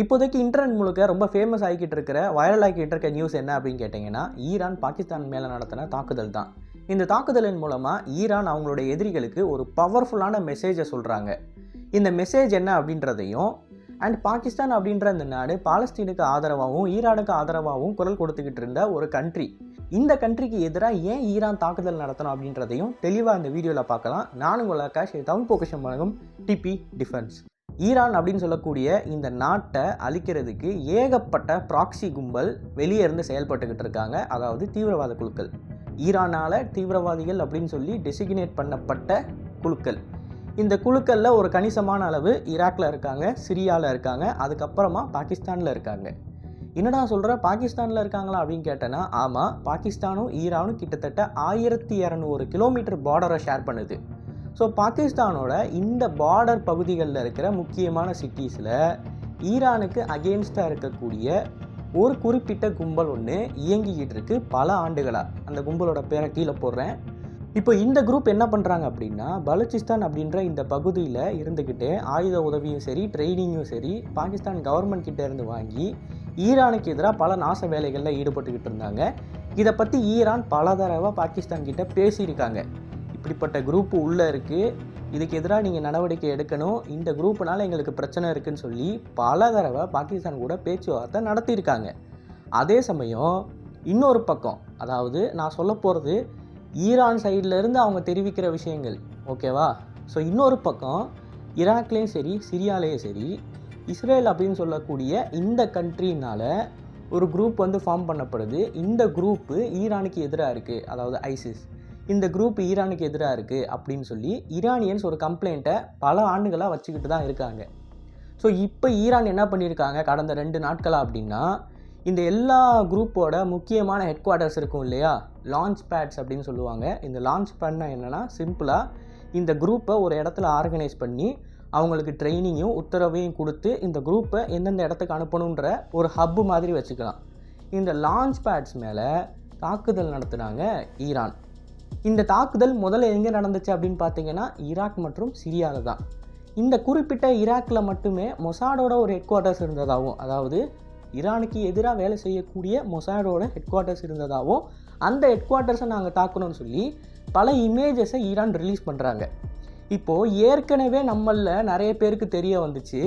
இப்போதைக்கு இன்டர்நெட் முழுக்க ரொம்ப ஃபேமஸ் ஆகிக்கிட்டு இருக்கிற வைரல் ஆகிக்கிட்டு இருக்க நியூஸ் என்ன அப்படின்னு கேட்டிங்கன்னா ஈரான் பாகிஸ்தான் மேலே நடத்தின தாக்குதல் தான். இந்த தாக்குதலின் மூலமாக ஈரான் அவங்களுடைய எதிரிகளுக்கு ஒரு பவர்ஃபுல்லான மெசேஜை சொல்கிறாங்க இந்த மெசேஜ் என்ன அப்படின்றதையும் அண்ட் பாகிஸ்தான் அப்படின்ற இந்த நாடு பாலஸ்தீனுக்கு ஆதரவாகவும் ஈரானுக்கு ஆதரவாகவும் குரல் கொடுத்துக்கிட்டு இருந்த ஒரு கண்ட்ரி இந்த கண்ட்ரிக்கு எதிராக ஏன் ஈரான் தாக்குதல் நடத்தணும் அப்படின்றதையும் தெளிவாக இந்த வீடியோவில் பார்க்கலாம். நானும் உங்கள் ஆகாஷ் தமிழ் பொக்கிஷம் வழங்கும் டிபி டிஃபென்ஸ் ஈரான் அப்படின்னு சொல்லக்கூடிய இந்த நாட்டை அழிக்கிறதுக்கு ஏகப்பட்ட ப்ராக்சி கும்பல் வெளியே இருந்து செயல்பட்டுக்கிட்டு இருக்காங்க. அதாவது தீவிரவாத குழுக்கள். ஈரானால் தீவிரவாதிகள் அப்படின்னு சொல்லி டெசிக்னேட் பண்ணப்பட்ட குழுக்கள். இந்த குழுக்களில் ஒரு கணிசமான அளவு ஈராக்கில் இருக்காங்க சிரியாவில் இருக்காங்க அதுக்கப்புறமா பாகிஸ்தானில் இருக்காங்க. என்னடா சொல்கிற பாகிஸ்தானில் இருக்காங்களா அப்படின்னு கேட்டேன்னா ஆமாம் பாகிஸ்தானும் ஈரானும் கிட்டத்தட்ட ஆயிரத்தி இரநூறு கிலோமீட்டர் பார்டரை ஷேர் பண்ணுது. ஸோ பாகிஸ்தானோட இந்த பார்டர் பகுதிகளில் இருக்கிற முக்கியமான சிட்டிஸில் ஈரானுக்கு அகேன்ஸ்டாக இருக்கக்கூடிய ஒரு குறிப்பிட்ட கும்பல் ஒன்று இயங்கிக்கிட்டு இருக்கு பல ஆண்டுகளாக அந்த கும்பலோட பேரை கீழே போடுறேன். இப்போ இந்த குரூப் என்ன பண்ணுறாங்க அப்படின்னா பலூச்சிஸ்தான் அப்படின்ற இந்த பகுதியில் இருந்துக்கிட்டு ஆயுத உதவியும் சரி ட்ரைனிங்கும் சரி பாகிஸ்தான் கவர்மெண்ட் கிட்ட இருந்து வாங்கி ஈரானுக்கு எதிராக பல நாச வேலைகளில் ஈடுபட்டுக்கிட்டு இருந்தாங்க. இதை பற்றி ஈரான் பல தடவை பாகிஸ்தான் கிட்ட பேசியிருக்காங்க. இப்படிப்பட்ட குரூப் உள்ளே இருக்குது இதுக்கு எதிராக நீங்கள் நடவடிக்கை எடுக்கணும். இந்த குரூப்புனால் எங்களுக்கு பிரச்சனை இருக்குதுன்னு சொல்லி பல தடவை பாகிஸ்தான் கூட பேச்சுவார்த்தை நடத்தியிருக்காங்க. அதே சமயம் இன்னொரு பக்கம் அதாவது நான் சொல்ல போகிறது ஈரான் சைட்லேருந்து அவங்க தெரிவிக்கிற விஷயங்கள் ஓகேவா ஸோ இன்னொரு பக்கம் ஈராக்லேயும் சரி சிரியாலேயும் சரி இஸ்ரேல் அப்படின்னு சொல்லக்கூடிய இந்த கண்ட்ரினால் ஒரு குரூப் வந்து ஃபார்ம் பண்ணப்படுது. இந்த குரூப்பு ஈரானுக்கு எதிராக இருக்குது அதாவது ஐசிஸ் இந்த குரூப் ஈரானுக்கு எதிராக இருக்குது அப்படின்னு சொல்லி ஈரானியன்ஸ் ஒரு கம்ப்ளைண்ட்டை பல ஆண்டுகளாக வச்சுக்கிட்டு தான் இருக்காங்க. ஸோ இப்போ ஈரான் என்ன பண்ணியிருக்காங்க? கடந்த ரெண்டு நாட்களாக அப்படின்னா இந்த எல்லா குரூப்போட முக்கியமான ஹெட் குவார்ட்டர்ஸ் இருக்கும் இல்லையா? லான்ச் பேட்ஸ் அப்படின்னு சொல்லுவாங்க. இந்த லான்ச் பேட்னா என்னென்னா சிம்பிளாக இந்த குரூப்பை ஒரு இடத்துல ஆர்கனைஸ் பண்ணி அவங்களுக்கு ட்ரைனிங்கும் உத்தரவையும் கொடுத்து இந்த குரூப்பை எந்தெந்த இடத்துக்கு அனுப்பணுன்ற ஒரு ஹப்பு மாதிரி வச்சுக்கலாம். இந்த லான்ச் பேட்ஸ் மேலே தாக்குதல் நடத்துனாங்க ஈரான். இந்த தாக்குதல் முதல்ல எங்கே நடந்துச்சு அப்படின்னு பார்த்தீங்கன்னா ஈராக் மற்றும் சிரியாவில் தான் இந்த குறிப்பிட்ட ஈராக்கில் மட்டுமே மொசாடோட ஒரு ஹெட் குவார்ட்டர்ஸ் இருந்ததாகவும் அதாவது ஈரானுக்கு எதிராக வேலை செய்யக்கூடிய மொசாடோட ஹெட் குவார்ட்டர்ஸ் இருந்ததாகவும் அந்த ஹெட் குவார்ட்டர்ஸை நாங்கள் தாக்கணும்னு சொல்லி பல இமேஜஸை ஈரான் ரிலீஸ் பண்ணுறாங்க இப்போது ஏற்கனவே நம்மளில் நிறைய பேருக்கு தெரிய வந்துச்சு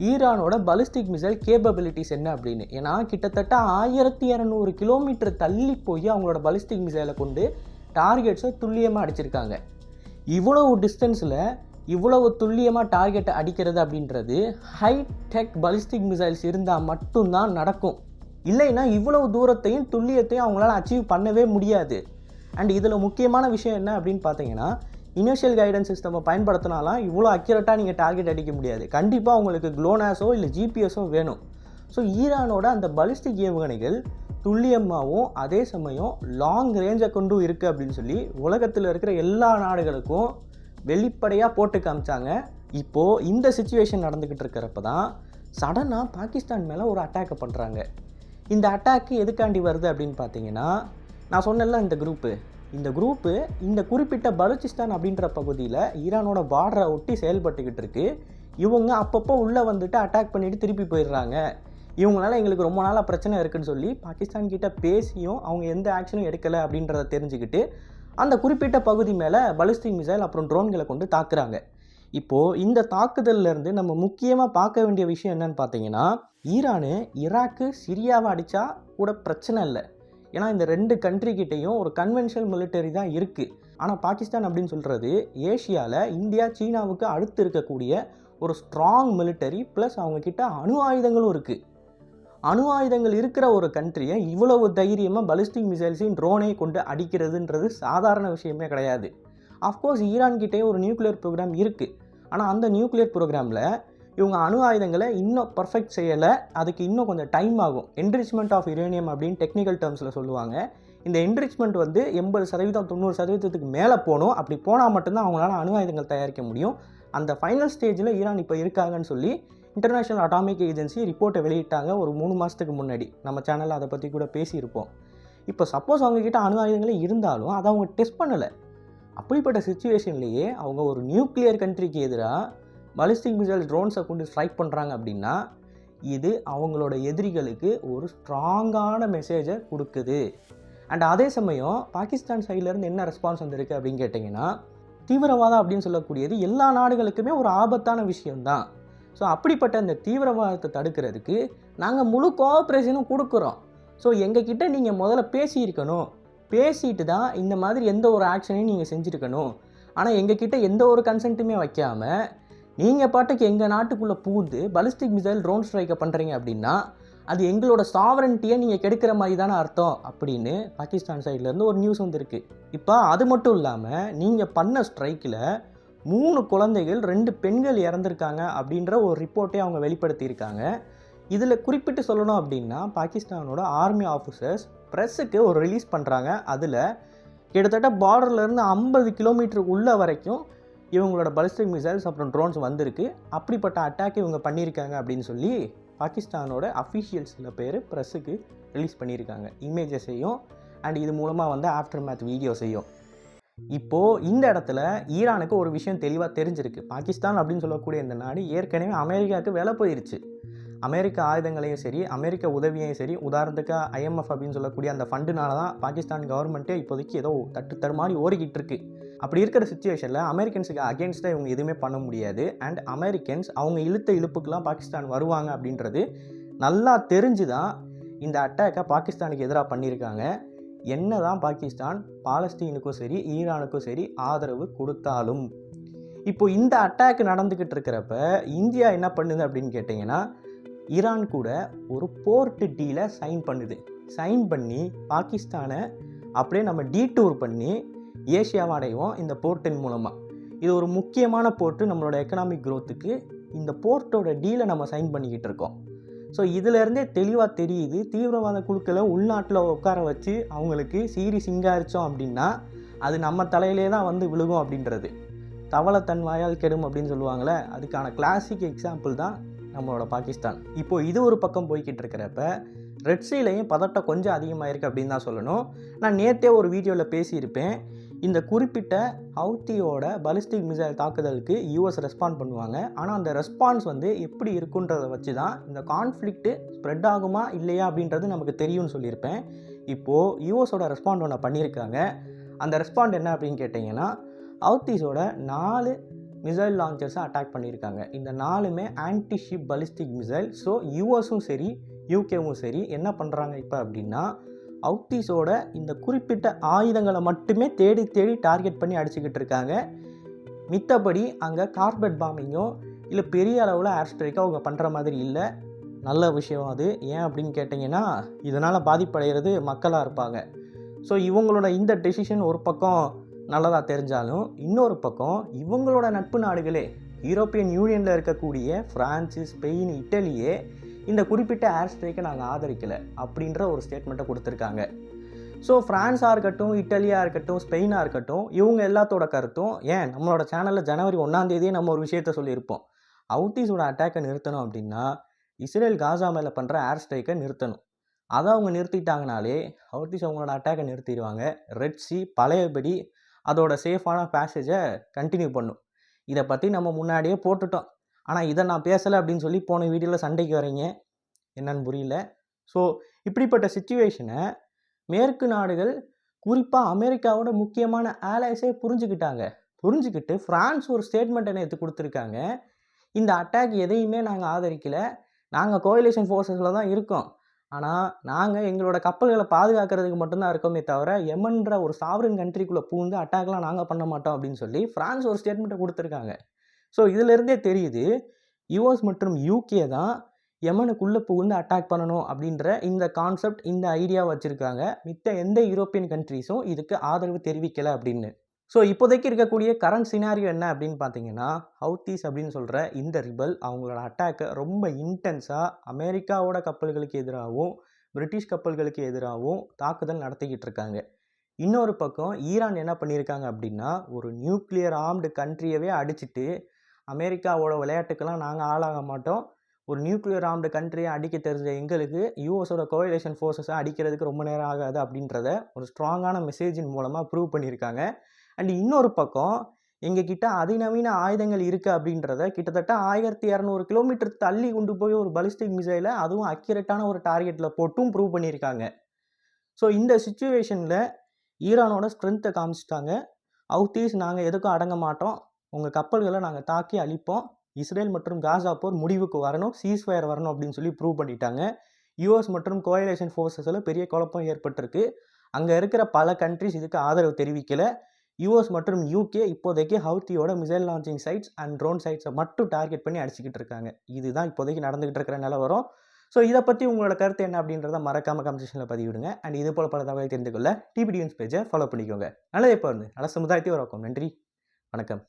ஈரானோட பலிஸ்டிக் மிசைல் கேப்பபிலிட்டிஸ் என்ன அப்படின்னு. ஏன்னா கிட்டத்தட்ட ஆயிரத்தி இரநூறு கிலோமீட்டர் தள்ளி போய் அவங்களோட பலிஸ்டிக் மிசைலை கொண்டு டார்கெட்ஸை துல்லியமாக அடிச்சிருக்காங்க. இவ்வளவு டிஸ்டன்ஸில் இவ்வளவு துல்லியமாக டார்கெட்டை அடிக்கிறது அப்படின்றது ஹை டெக் பலிஸ்டிக் மிசைல்ஸ் இருந்தால் மட்டும்தான் நடக்கும். இல்லைன்னா இவ்வளவு தூரத்தையும் துல்லியத்தையும் அவங்களால அச்சீவ் பண்ணவே முடியாது. அண்ட் இதில் முக்கியமான விஷயம் என்ன அப்படின்னு பார்த்தீங்கன்னா இனிஷியல் கைடன்ஸ் சிஸ்டமை பயன்படுத்தினாலாம் இவ்வளோ அக்யூரேட்டாக நீங்கள் டார்கெட் அடிக்க முடியாது. கண்டிப்பாக உங்களுக்கு க்ளோனாஸோ இல்லை ஜிபிஎஸோ வேணும். ஸோ ஈரானோட அந்த பலிஸ்டிக் ஏவுகணைகள் துல்லியமாகவும் அதே சமயம் லாங் ரேஞ்சை கொண்டும் இருக்குது அப்படின்னு சொல்லி உலகத்தில் இருக்கிற எல்லா நாடுகளுக்கும் வெளிப்படையாக போட்டு காமிச்சாங்க. இப்போது இந்த சுச்சுவேஷன் நடந்துக்கிட்டு இருக்கிறப்ப தான் சடனாக பாகிஸ்தான் மேலே ஒரு அட்டாக்கை பண்ணுறாங்க இந்த அட்டாக்கு எதுக்காண்டி வருது அப்படின்னு பார்த்தீங்கன்னா நான் சொன்னல இந்த குரூப்பு இந்த குரூப்பு இந்த குறிப்பிட்ட பலூச்சிஸ்தான் அப்படின்ற பகுதியில் ஈரானோட பார்டரை ஒட்டி செயல்பட்டுக்கிட்டு இருக்கு. இவங்க அப்பப்போ உள்ளே வந்துட்டு அட்டாக் பண்ணிவிட்டு திருப்பி போயிடுறாங்க. இவங்களால எங்களுக்கு ரொம்ப நாளாக பிரச்சனை இருக்குன்னு சொல்லி பாகிஸ்தான் கிட்ட பேசியும் அவங்க எந்த ஆக்ஷனும் எடுக்கலை அப்படின்றத தெரிஞ்சுக்கிட்டு அந்த குறிப்பிட்ட பகுதி மேலே பலிஸ்டிக் மிசைல் அப்புறம் ட்ரோன்களை கொண்டு தாக்குறாங்க. இப்போது இந்த தாக்குதல்லேருந்து நம்ம முக்கியமாக பார்க்க வேண்டிய விஷயம் என்னன்னு பார்த்தீங்கன்னா ஈரானு ஈராக்கு சிரியாவை அடித்தா கூட பிரச்சனை இல்லை. ஏன்னா இந்த ரெண்டு கண்ட்ரி கிட்டேயும் ஒரு கன்வென்ஷனல் மிலிட்டரி தான் இருக்குது ஆனால் பாகிஸ்தான் அப்படின்னு சொல்கிறது ஏஷியாவில் இந்தியா சீனாவுக்கு அடுத்து இருக்கக்கூடிய ஒரு ஸ்ட்ராங் மிலிட்டரி ப்ளஸ் அவங்கக்கிட்ட அணு ஆயுதங்களும் இருக்குது அணு ஆயுதங்கள் இருக்கிற ஒரு கண்ட்ரியை இவ்வளவு தைரியமாக பலிஸ்டிக் மிசைல்ஸையும் ட்ரோனை கொண்டு அடிக்கிறதுன்றது சாதாரண விஷயமே கிடையாது. அஃப்கோர்ஸ் ஈரான்கிட்டே ஒரு நியூக்ளியர் ப்ரோக்ராம் இருக்குது ஆனால் அந்த நியூக்ளியர் ப்ரோக்ராமில் இவங்க அணு ஆயுதங்களை இன்னும் பர்ஃபெக்ட் செய்யலை. அதுக்கு இன்னும் கொஞ்சம் டைம் ஆகும். என்ரிச்மெண்ட் ஆஃப் யுரேனியம் அப்படின்னு டெக்னிக்கல் டேர்ம்ஸில் சொல்லுவாங்க. இந்த என்ரிச்மெண்ட் வந்து எண்பது சதவீதம் தொண்ணூறு சதவீதத்துக்கு மேலே போகணும். அப்படி போனால் மட்டும்தான் அவங்களால அணு ஆயுதங்கள் தயாரிக்க முடியும். அந்த ஃபைனல் ஸ்டேஜில் ஈரான் இப்போ இருக்காங்கன்னு சொல்லி இன்டர்நேஷ்னல் அட்டாமிக் ஏஜென்சி ரிப்போர்ட்டை வெளியிட்டாங்க ஒரு மூணு மாதத்துக்கு முன்னாடி. நம்ம சேனலில் அதை பற்றி கூட பேசியிருப்போம். இப்போ சப்போஸ் அவங்கக்கிட்ட அணு ஆயுதங்களே இருந்தாலும் அதை அவங்க டெஸ்ட் பண்ணலை. அப்படிப்பட்ட சுச்சுவேஷன்லேயே அவங்க ஒரு நியூக்ளியர் கண்ட்ரிக்கு எதிராக பலிஸ்டிக் மிசைல் ட்ரோன்ஸை கொண்டு ஸ்ட்ரைக் பண்ணுறாங்க அப்படின்னா இது அவங்களோட எதிரிகளுக்கு ஒரு ஸ்ட்ராங்கான மெசேஜை கொடுக்குது. அண்ட் அதே சமயம் பாகிஸ்தான் சைட்லேருந்து என்ன ரெஸ்பான்ஸ் வந்திருக்கு அப்படின்னு கேட்டிங்கன்னா தீவிரவாதம் அப்படின்னு சொல்லக்கூடியது எல்லா நாடுகளுக்குமே ஒரு ஆபத்தான விஷயம்தான். ஸோ அப்படிப்பட்ட அந்த தீவிரவாதத்தை தடுக்கிறதுக்கு நாங்கள் முழு கோஆப்ரேஷனும் கொடுக்குறோம். ஸோ எங்ககிட்ட நீங்கள் முதல்ல பேசியிருக்கணும். பேசிட்டு தான் இந்த மாதிரி எந்த ஒரு ஆக்ஷனையும் நீங்கள் செஞ்சுருக்கணும். ஆனால் எங்ககிட்ட எந்த ஒரு கன்சென்ட்டுமே வைக்காமல் நீங்கள் பாட்டுக்கு எங்கள் நாட்டுக்குள்ளே பூந்து பலிஸ்டிக் மிசைல் ட்ரோன் ஸ்ட்ரைக்கை பண்ணுறீங்க அப்படின்னா அது எங்களோட சாவரன்ட்டியை நீங்கள் கெடுக்கிற மாதிரி தானே அர்த்தம் அப்படின்னு பாகிஸ்தான் சைட்லேருந்து ஒரு நியூஸ் வந்திருக்கு. இப்போ அது மட்டும் இல்லாமல் நீங்கள் பண்ண ஸ்ட்ரைக்கில் மூணு குழந்தைகள் ரெண்டு பெண்கள் இறந்துருக்காங்க அப்படின்ற ஒரு ரிப்போர்ட்டே அவங்க வெளிப்படுத்தியிருக்காங்க. இதில் குறிப்பிட்டு சொல்லணும் அப்படின்னா பாகிஸ்தானோட ஆர்மி ஆஃபீஸர்ஸ் ப்ரெஸ்ஸுக்கு ஒரு ரிலீஸ் பண்ணுறாங்க அதில் கிட்டத்தட்ட பார்டர்லேருந்து ஐம்பது கிலோமீட்டர் உள்ள வரைக்கும் இவங்களோட பலிஸ்டிக் மிசைல்ஸ் அப்புறம் ட்ரோன்ஸ் வந்திருக்கு. அப்படிப்பட்ட அட்டாக் இவங்க பண்ணியிருக்காங்க அப்படின்னு சொல்லி பாகிஸ்தானோட அஃபீஷியல் சில பேர் ப்ரெஸ்ஸுக்கு ரிலீஸ் பண்ணியிருக்காங்க. இமேஜஸையும் அண்ட் இது மூலமாக வந்து ஆஃப்டர் மேத் வீடியோஸையும் இப்போது இந்த இடத்துல ஈரானுக்கு ஒரு விஷயம் தெளிவாக தெரிஞ்சிருக்கு. பாகிஸ்தான் அப்படின்னு சொல்லக்கூடிய இந்த நாடு ஏற்கனவே அமெரிக்காவுக்கு வேலை போயிருச்சு. அமெரிக்க ஆயுதங்களையும் சரி அமெரிக்க உதவியையும் சரி உதாரணத்துக்கு ஐஎம்எஃப் அப்படின்னு சொல்லக்கூடிய அந்த ஃபண்டுனால தான் பாகிஸ்தான் கவர்மெண்ட்டே இப்போதைக்கு ஏதோ தட்டு தடுமாறி ஓடிக்கிட்டு இருக்கு. அப்படி இருக்கிற சுச்சுவேஷனில் அமெரிக்கன்ஸுக்கு அகேன்ஸ்டாக இவங்க எதுவுமே பண்ண முடியாது. அண்ட் அமெரிக்கன்ஸ் அவங்க இழுத்த இழுப்புக்கெல்லாம் பாகிஸ்தான் வருவாங்க அப்படின்றது நல்லா தெரிஞ்சு தான் இந்த அட்டாக்கை பாகிஸ்தானுக்கு எதிராக பண்ணியிருக்காங்க. என்ன தான் பாகிஸ்தான் பாலஸ்தீனுக்கும் சரி ஈரானுக்கும் சரி ஆதரவு கொடுத்தாலும். இப்போ இந்த அட்டாக் நடந்துக்கிட்டு இருக்கிறப்ப இந்தியா என்ன பண்ணுது அப்படின்னு கேட்டிங்கன்னா ஈரான் கூட ஒரு போர்ட்டு டீலை சைன் பண்ணுது. சைன் பண்ணி பாகிஸ்தானை அப்படியே நம்ம டீடூர் பண்ணி ஏஷியாவை அடைவோம் இந்த போர்ட்டின் மூலமாக இது ஒரு முக்கியமான போர்ட்டு நம்மளோட எக்கனாமிக் க்ரோத்துக்கு இந்த போர்ட்டோட டீலை நம்ம சைன் பண்ணிக்கிட்டு இருக்கோம். ஸோ இதிலேருந்தே தெளிவாக தெரியுது தீவிரவாத குழுக்களை உள்நாட்டில் உட்கார வச்சு அவங்களுக்கு சீரி சிங்காரிச்சோம் அப்படின்னா அது நம்ம தலையிலே தான் வந்து விழுகும் அப்படின்றது. தவளை தன் வாயால் கெடும் அப்படின்னு சொல்லுவாங்களே அதுக்கான கிளாசிக் எக்ஸாம்பிள் தான் நம்மளோட பாகிஸ்தான். இப்போது இது ஒரு பக்கம் போய்கிட்டு இருக்கிறப்ப ரெட்சிலையும் பதட்டம் கொஞ்சம் அதிகமாக இருக்குது அப்படின்னு தான் சொல்லணும். நான் நேற்றே ஒரு வீடியோவில் பேசியிருப்பேன். இந்த குறிப்பிட்ட ஹவுத்தியோட பலிஸ்டிக் மிசைல் தாக்குதலுக்கு யூஎஸ் ரெஸ்பாண்ட் பண்ணுவாங்க. ஆனால் அந்த ரெஸ்பான்ஸ் வந்து எப்படி இருக்குன்றத வச்சு தான் இந்த கான்ஃப்ளிக்ட்டு ஸ்ப்ரெட் ஆகுமா இல்லையா அப்படின்றது நமக்கு தெரியும்னு சொல்லியிருப்பேன். இப்போது யூஎஸோட ரெஸ்பாண்ட் ஒன்று பண்ணியிருக்காங்க. அந்த ரெஸ்பாண்ட் என்ன அப்படின்னு கேட்டிங்கன்னா ஹவுத்திஸோட நாலு மிசைல் லான்ச்சர்ஸை அட்டாக் பண்ணியிருக்காங்க. இந்த நாலுமே anti ship ballistic missile so யூஎஸும் சரி யூகேவும் சரி என்ன பண்ணுறாங்க இப்போ அப்படின்னா அவுட்டீஸோட இந்த குறிப்பிட்ட ஆயுதங்களை மட்டுமே தேடி தேடி டார்கெட் பண்ணி அடிச்சுக்கிட்டு இருக்காங்க. மித்தபடி அங்கே கார்பெட் பாம்பிங்கோ இல்லை பெரிய அளவில் ஏர் ஸ்ட்ரைக்கோ அவங்க பண்ணுற மாதிரி இல்லை. நல்ல விஷயம் அது. ஏன் அப்படின்னு கேட்டிங்கன்னா இதனால் பாதிப்படைகிறது மக்களாக இருப்பாங்க. ஸோ இவங்களோட இந்த டெசிஷன் ஒரு பக்கம் நல்லதாக தெரிஞ்சாலும் இன்னொரு பக்கம் இவங்களோட நட்பு நாடுகளே யூரோப்பியன் யூனியனில் இருக்கக்கூடிய ஃப்ரான்ஸு ஸ்பெயின் இட்டலியே இந்த குறிப்பிட்ட ஏர் ஸ்ட்ரைக்கை நாங்கள் ஆதரிக்கலை அப்படின்ற ஒரு ஸ்டேட்மெண்ட்டை கொடுத்துருக்காங்க. ஸோ ஃப்ரான்ஸாக இருக்கட்டும் இட்டலியாக இருக்கட்டும் ஸ்பெயினாக இருக்கட்டும் இவங்க எல்லாத்தோட கருத்தும் ஏன் நம்மளோட சேனலில் ஜனவரி ஒன்றாந்தேதியே நம்ம ஒரு விஷயத்த சொல்லியிருப்போம். அவுத்தீஸோட அட்டாக்கை நிறுத்தணும் அப்படின்னா இஸ்ரேல் காசா மேலே பண்ணுற ஏர் ஸ்ட்ரைக்கை நிறுத்தணும். அதை அவங்க நிறுத்திட்டாங்கனாலே அவுத்தீஸ் அவங்களோட அட்டாக்கை நிறுத்திடுவாங்க. ரெட் சி பழையபடி அதோட சேஃபான பேசேஜை கண்டினியூ பண்ணும். இதை பற்றி நம்ம முன்னாடியே போட்டுட்டோம். ஆனால் இதை நான் பேசலை அப்படின்னு சொல்லி போன வீடியோவில் சண்டைக்கு வரீங்க என்னன்னு புரியல. ஸோ இப்படிப்பட்ட சுச்சுவேஷனை மேற்கு நாடுகள் குறிப்பாக அமெரிக்காவோட முக்கியமான ஆலைஸே புரிஞ்சுக்கிட்டாங்க. புரிஞ்சுக்கிட்டு ஃப்ரான்ஸ் ஒரு ஸ்டேட்மெண்ட்டை நேற்று கொடுத்துருக்காங்க. இந்த அட்டாக் எதையுமே நாங்கள் ஆதரிக்கலை. நாங்கள் கோயிலேஷன் ஃபோர்ஸஸில் தான் இருக்கோம். ஆனால் நாங்கள் எங்களோட கப்பல்களை பாதுகாக்கிறதுக்கு மட்டும்தான் இருக்கோமே தவிர எமன்ற ஒரு சாவரின் கண்ட்ரிக்குள்ளே பூந்து அட்டாக்லாம் நாங்கள் பண்ண மாட்டோம் அப்படின்னு சொல்லி ஃப்ரான்ஸ் ஒரு ஸ்டேட்மெண்ட்டை கொடுத்துருக்காங்க. ஸோ இதிலிருந்தே தெரியுது யுஎஸ் மற்றும் யூகே தான் யமனுக்குள்ளே புகுந்து அட்டாக் பண்ணணும் அப்படின்ற இந்த கான்செப்ட் இந்த ஐடியா வச்சுருக்காங்க. மித்த எந்த யூரோப்பியன் கண்ட்ரீஸும் இதுக்கு ஆதரவு தெரிவிக்கலை அப்படின்னு. ஸோ இப்போதைக்கு இருக்கக்கூடிய கரண்ட் சினாரியோ என்ன அப்படின்னு பார்த்தீங்கன்னா ஹவுத்தீஸ் அப்படின்னு சொல்கிற இந்த ரிபல் அவங்களோட அட்டாக்கை ரொம்ப இன்டென்ஸாக அமெரிக்காவோட கப்பல்களுக்கு எதிராகவும் பிரிட்டிஷ் கப்பல்களுக்கு எதிராகவும் தாக்குதல் நடத்திக்கிட்டு இருக்காங்க. இன்னொரு பக்கம் ஈரான் என்ன பண்ணியிருக்காங்க அப்படின்னா ஒரு நியூக்ளியர் ஆர்ம்டு கண்ட்ரியவே அடிச்சுட்டு அமெரிக்காவோட விளையாட்டுக்கெல்லாம் நாங்கள் ஆளாக மாட்டோம். ஒரு நியூக்ளியர் ஆர்ம்டு கண்ட்ரியை அடிக்க தெரிஞ்ச எங்களுக்கு யூஎஸோட கோயிலேஷன் ஃபோர்ஸஸை அடிக்கிறதுக்கு ரொம்ப நேரம் ஆகாது அப்படின்றத ஒரு ஸ்ட்ராங்கான மெசேஜின் மூலமாக ப்ரூவ் பண்ணியிருக்காங்க. அண்ட் இன்னொரு பக்கம் எங்ககிட்ட அதிநவீன ஆயுதங்கள் இருக்குது அப்படின்றத கிட்டத்தட்ட ஆயிரத்தி இரநூறு கிலோமீட்டர் தள்ளி கொண்டு போய் ஒரு பலிஸ்டிக் மிசைலை அதுவும் அக்யூரேட்டான ஒரு டார்கெட்டில் போட்டும் ப்ரூவ் பண்ணியிருக்காங்க. ஸோ இந்த சுச்சுவேஷனில் ஈரானோட ஸ்ட்ரென்த்தை காமிச்சிட்டாங்க. அவுத்தீஸ் நாங்கள் எதுக்கும் அடங்க மாட்டோம். உங்கள் கப்பல்களை நாங்கள் தாக்கி அழிப்போம். இஸ்ரேல் மற்றும் காசா போர் முடிவுக்கு வரணும். சீஸ்ஃபயர் வரணும் அப்படின்னு சொல்லி ப்ரூவ் பண்ணிட்டாங்க. யூஎஸ் மற்றும் கோயலேஷன் ஃபோர்ஸஸில் பெரிய குழப்பம் ஏற்பட்டிருக்கு. அங்கே இருக்கிற பல கண்ட்ரிஸ் இதுக்கு ஆதரவு தெரிவிக்கலை. யூஎஸ் மற்றும் யூகே இப்போதைக்கு ஹவுத்தியோட missile launching sites and drone சைட்ஸை மட்டும் டார்கெட் பண்ணி அடிச்சுக்கிட்டு இருக்காங்க. இதுதான் இப்போதைக்கு நடந்துகிட்டு இருக்கிற நிலவரம். ஸோ இதை பற்றி உங்களோட கருத்து என்ன அப்படின்றத மறக்காமல் கமெண்ட் பதிவிடுங்க. அண்ட் இது போல் பல தகவலை தெரிந்து கொள்ள டிபிடி பேஜை ஃபாலோ பண்ணிக்கோங்க. நல்லதே இப்போ நல்ல சமுதாயத்தையும் உருவாக்கும் நன்றி. வணக்கம்.